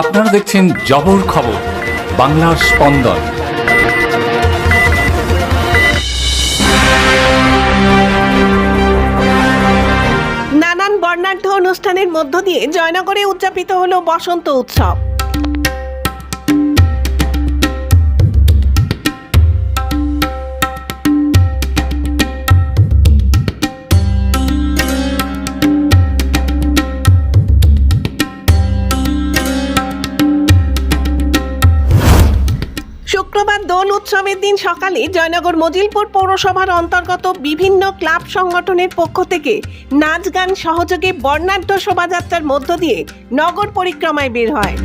আপনারা দেখছেন জবর খবর, বাংলার স্পন্দন। নানান বর্ণাঢ্য অনুষ্ঠানের মধ্য দিয়ে জয়নগরে উদযাপিত হলো বসন্ত উৎসব। শুক্রবার দোল উৎসবের দিন সকালে জয়নগর মজিলপুর পৌরসভার অন্তর্গত বিভিন্ন ক্লাব সংগঠনের পক্ষ থেকে নাচ গান সহযোগে বর্ণাঢ্য শোভাযাত্রার মধ্য দিয়ে নগর পরিক্রমায় বের হয়।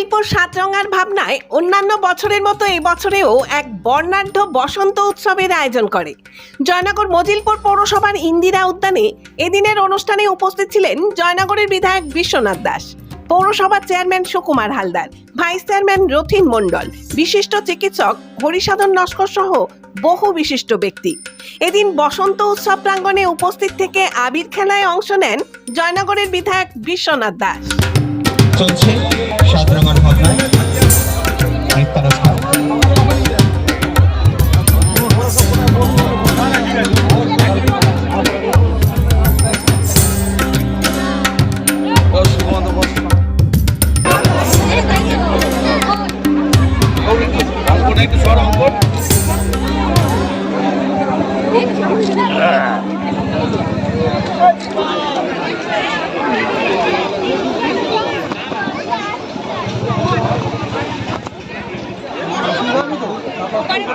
মজিলপুর সাতরঙার ভাবনায় অন্যান্য বছরের মতো এই বছরেও এক বর্ণাঢ্য বসন্ত উৎসবের আয়োজন করে। জয়নগর মজিলপুর পৌরসভার ইন্দিরা উদ্যানে এদিনের অনুষ্ঠানে উপস্থিত ছিলেন জয়নগরের বিধায়ক বিশ্বনাথ দাস, পৌরসভার chairman Sukumar Haldar, vice chairman Rathin Mondal, বিশিষ্ট চিকিৎসক হরিসাধন নস্কর সহ বহু বিশিষ্ট ব্যক্তি। এদিন বসন্ত উৎসব প্রাঙ্গণে উপস্থিত থেকে আবির খেলায় অংশ নেন জয়নগরের বিধায়ক বিশ্বনাথ দাস। চলছে। সাতরঙার ভাবনায়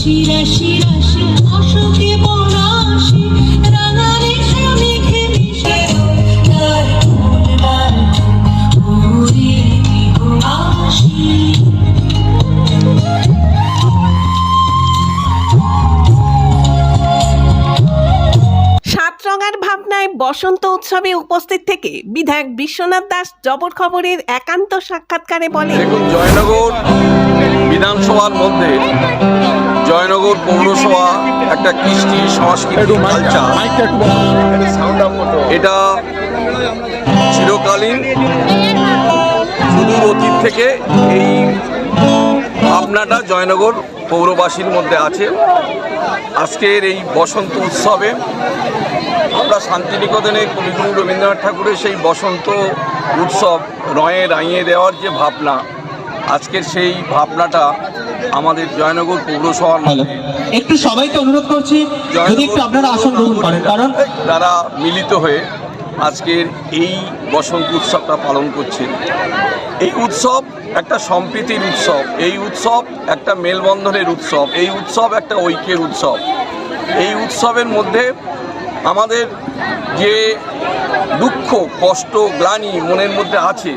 রাশি রাশি অশোকে পরাশি সাতরঙার ভাবনায় বসন্ত উৎসবে উপস্থিত থেকে বিধায়ক বিশ্বনাথ দাস জবর খবরের একান্ত সাক্ষাৎকারে বলেন দেখুন জয়নগর বিধানসভার মধ্যে জয়নগর পৌরসভা একটা কৃষ্টি সংস্কৃতি কালচার এটা চিরকালীন সুদূর অতীত থেকে এই ভাবনাটা জয়নগর পৌরবাসীর মধ্যে আছে। আজকের এই বসন্ত উৎসবে আমরা শান্তিনিকেতনে কবিগুরু রবীন্দ্রনাথ ঠাকুরের সেই বসন্ত উৎসব রয়ে রাইয়ে দেওয়ার যে ভাবনা আজকের সেই ভাবনাটা আমাদের জয়নগর পৌরসভার একটু সবাইকে অনুরোধ করছি যদি একটু আপনারা আসন গ্রহণ করেন কারণ তারা মিলিত হয়ে আজকের এই বসন্ত উৎসবটা পালন করছে। এই উৎসব একটা সম্প্রীতির উৎসব, এই উৎসব একটা মেলবন্ধনের উৎসব, এই উৎসব একটা ঐক্যের উৎসব। এই উৎসবের মধ্যে আমাদের যে দুঃখ, কষ্ট, গ্লানি মনের মধ্যে আছে,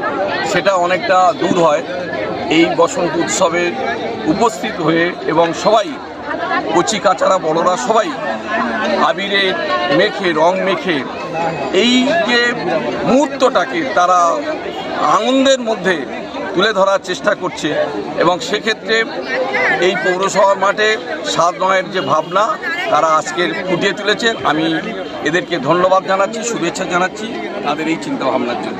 সেটা অনেকটা দূর হয়। এই বসন্ত উৎসবে উপস্থিত হয়ে এবং সবাই, কচি কাচারা বড়রা সবাই, আবিরে মেখে, রং মেখে, এই যে মুহূর্তটাকে তারা আনন্দের মধ্যে তুলে ধরার চেষ্টা করছে এবং সেক্ষেত্রে এই পৌরসভার মাঠে সাত নয়ের যে ভাবনা, তারা আজকের ফুটিয়ে তুলেছে। আমি এদেরকে ধন্যবাদ জানাচ্ছি, শুভেচ্ছা জানাচ্ছি তাদের এই চিন্তাভাবনার জন্য।